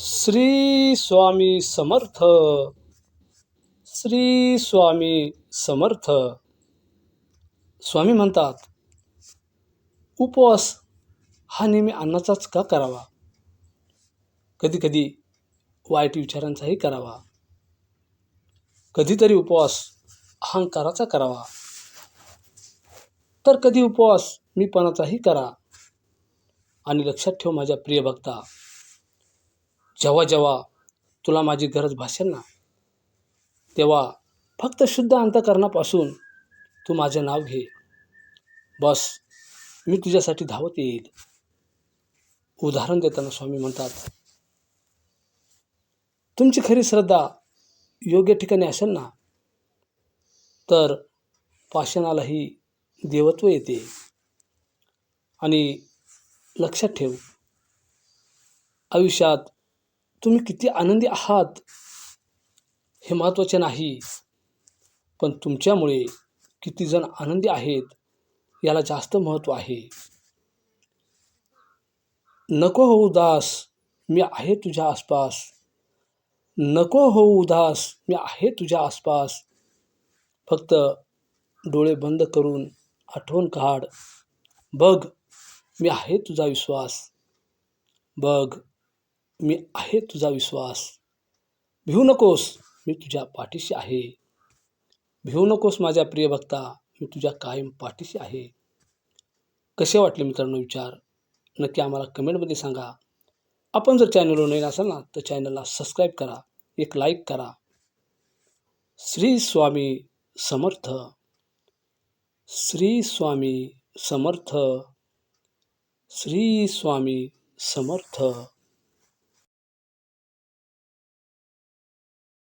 श्री स्वामी समर्थ. श्री स्वामी समर्थ. स्वामी म्हणतात उपवास हा नेहमी अन्नाचाच का करावा? कधीकधी वाईट विचारांचाही करावा. कधीतरी उपवास अहंकाराचा करावा. तर कधी उपवास मीपणाचाही करा. आणि लक्षात ठेव माझ्या प्रिय भक्ता जेव्हा जेव्हा तुला माझी गरज भासेल ना तेव्हा फक्त शुद्ध अंतकरणापासून तू माझे नाव घे. बस मी तुझ्यासाठी धावत येईल. उदाहरण देताना स्वामी म्हणतात तुमची खरी श्रद्धा योग्य ठिकाणी असेल ना तर पाषाणालाही देवत्व येते. आणि लक्षात ठेव आयुष्यात तुम्ही किती आनंदी आहात हे महत्त्वाचे नाही. पण तुमच्यामुळे किती जण आनंदी आहेत याला जास्त महत्त्व आहे. नको हो उदास मी आहे तुझ्या आसपास. नको हो उदास मी आहे तुझ्या आसपास. फक्त डोळे बंद करून आठवण काढ. बघ मी आहे तुझा विश्वास. बघ मी आहे तुझा विश्वास. भिवू नकोस मी तुझ्या पाठीशी आहे. भिवू नकोस माझ्या प्रिय भक्ता मी तुझ्या कायम पाठीशी आहे. कसे वाटले मित्रांनो विचार? नक्की आम्हाला कमेंटमध्ये सांगा. आपण जर चॅनलवर नवीन असाल ना तर चॅनलला सबस्क्राईब करा एक लाईक करा. श्री स्वामी समर्थ. श्री स्वामी समर्थ. श्री स्वामी समर्थ.